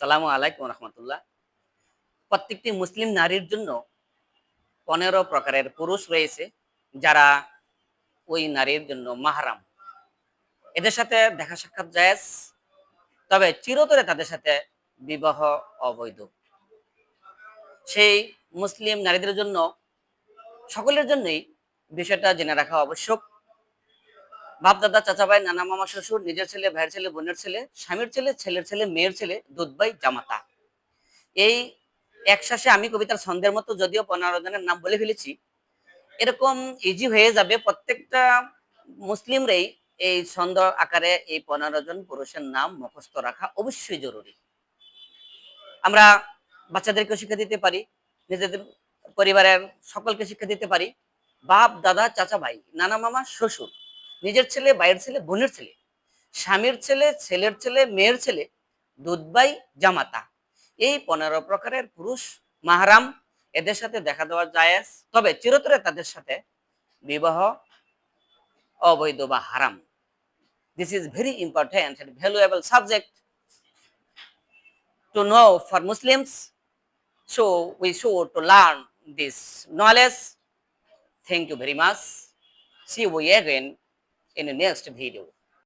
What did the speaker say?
সালামু আলাইকুম রহমতুল্লাহ। প্রত্যেকটি মুসলিম নারীর জন্য পনেরো প্রকারের পুরুষ রয়েছে যারা ওই নারীর জন্য মাহারাম। এদের সাথে দেখা সাক্ষাৎ জায়েজ, তবে চিরতরে তাদের সাথে বিবাহ অবৈধ। সেই মুসলিম নারীদের জন্য সকলের জন্যই বিষয়টা জেনে রাখা আবশ্যক। বাপ দাদা চাচা ভাই নানা মামা শ্বশুর, নিজের ছেলে, ভাইয়ের ছেলে, বোনের ছেলে, স্বামীর ছেলে, ছেলের ছেলে, মেয়ের ছেলে দুধ ভাই জামাতা। এই একশ্বাসে আমি কবিতার ছন্দের মতো যদিও পনেরো জনের নাম বলে ফেলেছি, এরকম ইজি হয়ে যাবে প্রত্যেকটা মুসলিমরাই এই ছন্দ আকারে এই পনেরো জন পুরুষের নাম মুখস্থ রাখা অবশ্যই জরুরি। আমরা বাচ্চাদেরকে শিক্ষা দিতে পারি, নিজেদের পরিবারের সকলকে শিক্ষা দিতে পারি। বাপ দাদা চাচা ভাই নানা মামা শ্বশুর নিজের ছেলে ভাইয়ের ছেলে, বোনের ছেলে স্বামীর ছেলে, ছেলের ছেলে, মেয়ের ছেলে দুধবাই জামাতা এই পনেরো প্রকারের পুরুষ মাহারাম, এদের সাথে দেখা দেওয়া যায় তবে চিরতরে তাদের সাথে বিবাহ অবৈধ বা হারাম this is very important and valuable subject to know for Muslims. So, we should to learn this knowledge. Thank you very much. See you again in the next video.